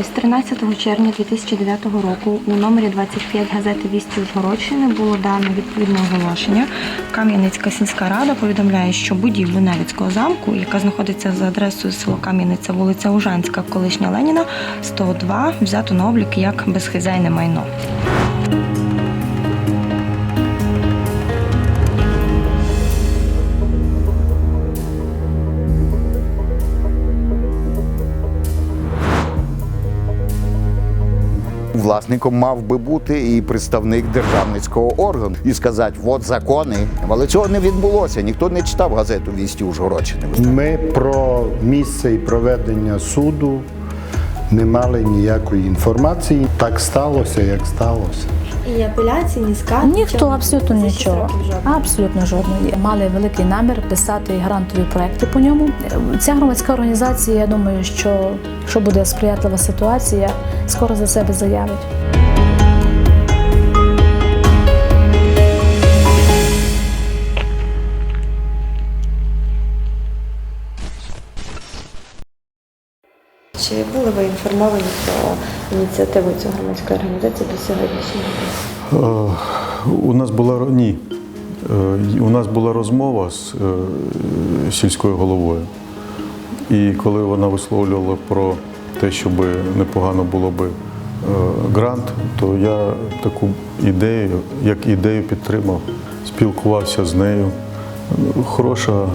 Ось 13 червня 2009 року у номері 25 газети Вісті Ужгородщини було дано відповідне оголошення. Кам'янецька сільська рада повідомляє, що будівлю Невицького замку, яка знаходиться за адресою село Кам'яниця, вулиця Ужанська, колишня Леніна, 102, взято на облік як безхизяйне майно. Власником мав би бути і представник державницького органу і сказати, от закони. Але цього не відбулося. Ніхто не читав газету Вісті Ужгородщини. Ми про місце і проведення суду не мали ніякої інформації. Так сталося, як сталося. І апеляції, ні скарг? Ніхто абсолютно нічого. Абсолютно жодної. Мали великий намір писати грантові проекти по ньому. Ця громадська організація, я думаю, що якщо буде сприятлива ситуація, скоро за себе заявить. Чи були ви інформовані про ініціативу цієї громадської організації до сьогоднішнього? Е, У нас була ні. Е, У нас була розмова з е, сільською головою. І коли вона висловлювала про те, щоб непогано було би грант, то я таку ідею, як ідею підтримав, спілкувався з нею. Хороша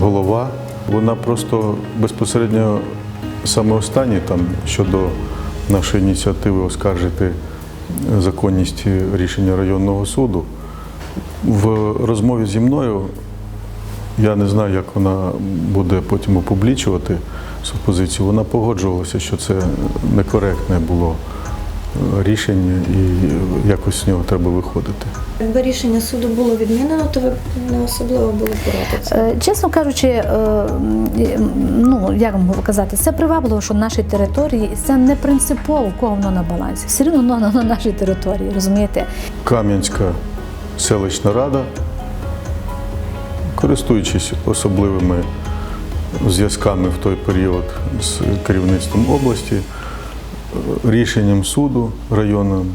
голова. Вона просто безпосередньо саме останнє там щодо нашої ініціативи оскаржити законність рішення районного суду. В розмові зі мною я не знаю, як вона буде потім опублічувати свою позицію. Вона погоджувалася, що це некоректне було рішення і якось з нього треба виходити. Якби рішення суду було відмінено, то ви не особливо були проти. Е, Чесно кажучи, е, ну як вам казати, це привабливо, що на нашій території і це не принципово, в кого воно на балансі. Все рівно воно на нашій території, розумієте? Кам'янська селищна рада, користуючись особливими зв'язками в той період з керівництвом області, рішенням суду районним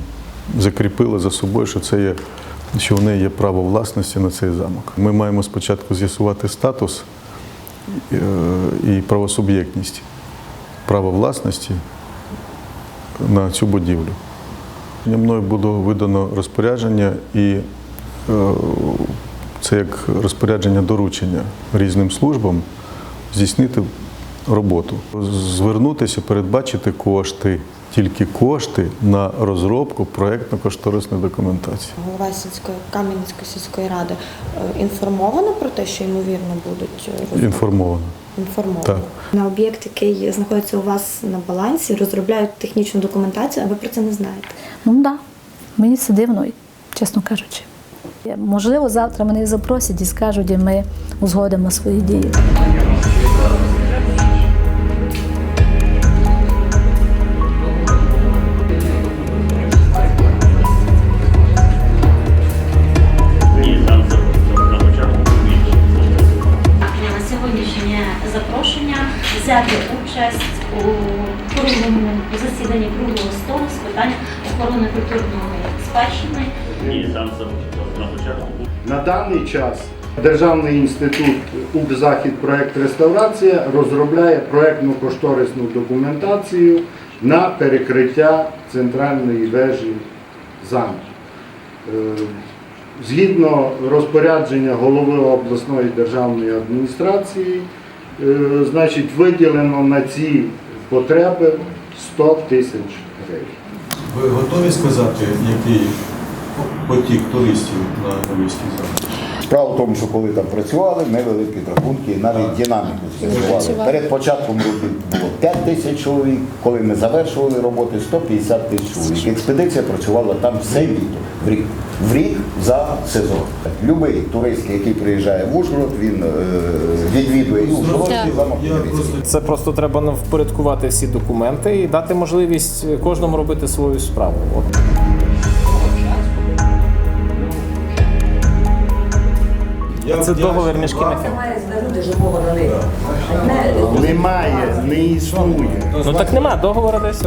закріпила за собою, що це є, що в неї є право власності на цей замок. Ми маємо спочатку з'ясувати статус е, і правосуб'єктність права власності на цю будівлю. Мною було видано розпорядження, і е, це як розпорядження доручення різним службам здійснити роботу, звернутися, передбачити кошти, тільки кошти на розробку проєктно-кошторисної документації. Голова сільської Кам'янецької сільської ради е, інформована про те, що ймовірно будуть е, розробки? Інформовано. інформовано. Так. На об'єкт, який знаходиться у вас на балансі, розробляють технічну документацію, а ви про це не знаєте. Ну так, да. мені це дивно, чесно кажучи. Можливо, завтра мене запросять і скажуть, і ми узгодимо свої дії. Засіданні круглого столу з питань охорони культурної спадщини. Ні, за- на початку. На даний час Державний інститут «Укрзахід проект реставрація розробляє проектно-кошторисну документацію на перекриття центральної вежі замку. Е, Згідно розпорядження голови обласної державної адміністрації, е, значить, виділено на ці потреби 100 тисяч гривень. Ви готові сказати, який потік туристів на Львівський замок? Справа в тому, що коли там працювали, ми вели підрахунки, і навіть динаміку з'ясували. Перед початком робіт було 5 тисяч чоловік, коли ми завершували роботи 150 тисяч чоловік. Експедиція працювала там все літо, в рік. В рік за сезон. Любий турист, який приїжджає в Ужгород, він е, відвідує і Ужгород, і замок. Це просто треба впорядкувати всі документи і дати можливість кожному робити свою справу. От. Це договір між ким і ким? люди живого на них. Не Немає, не існує. Ну так нема, договору десь.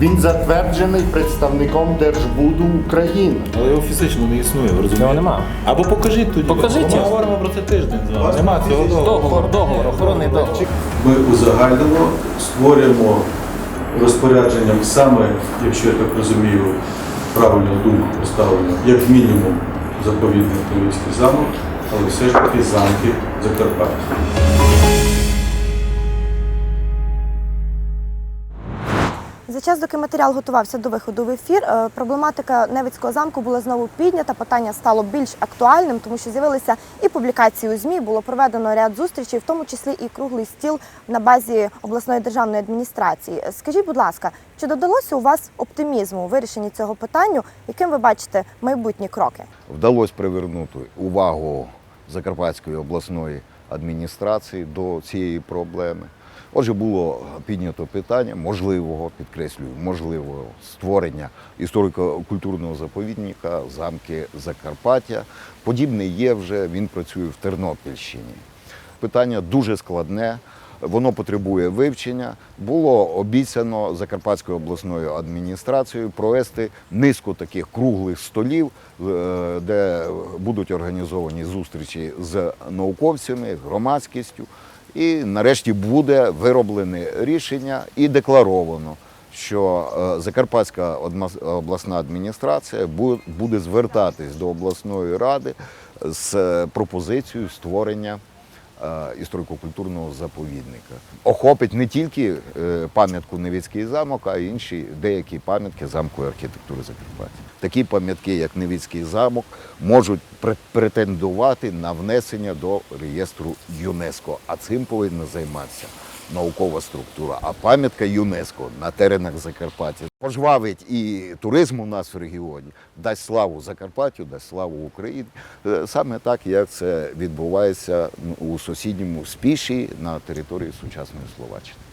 Він затверджений представником Держбуду України. Але його фізично не існує, ви розумієте? Його нема. Або покажіть тоді. Покажіть. Ми говоримо про це тиждень з вами. Нема цього договору. Договор, договор, охоронний договор. Ми узагальнимо, створюємо розпорядженням саме, якщо я так розумію, правильно думку поставлено, як мінімум заповідний Київський замок, але все ж таки замки Закарпаття. Час, доки матеріал готувався до виходу в ефір, е, проблематика Невицького замку була знову піднята. Питання стало більш актуальним, тому що з'явилися і публікації у ЗМІ, було проведено ряд зустрічей, в тому числі і круглий стіл на базі обласної державної адміністрації. Скажіть, будь ласка, чи додалося у вас оптимізму у вирішенні цього питання? Яким ви бачите майбутні кроки? Вдалося привернути увагу Закарпатської обласної адміністрації до цієї проблеми. Отже, було піднято питання можливого, підкреслюю, можливого створення історико-культурного заповідника замки Закарпаття. Подібний є вже, він працює в Тернопільщині. Питання дуже складне, воно потребує вивчення. Було обіцяно Закарпатською обласною адміністрацією провести низку таких круглих столів, е, де будуть організовані зустрічі з науковцями, громадськістю. І нарешті буде вироблене рішення і декларовано, що е, Закарпатська обласна адміністрація буде звертатись до обласної ради з е, пропозицією створення історико-культурного заповідника. Охопить не тільки е, пам'ятку Невіцький замок, а й інші деякі пам'ятки замкової архітектури Закарпаття. Такі пам'ятки, як Невіцький замок, можуть пре- претендувати на внесення до реєстру ЮНЕСКО, а цим повинна займатися наукова структура. А пам'ятка ЮНЕСКО на теренах Закарпаття пожвавить і туризм у нас в регіоні, дасть славу Закарпаттю, дасть славу Україні. Е, Саме так, як це відбувається у сусідньому спіші на території сучасної Словаччини.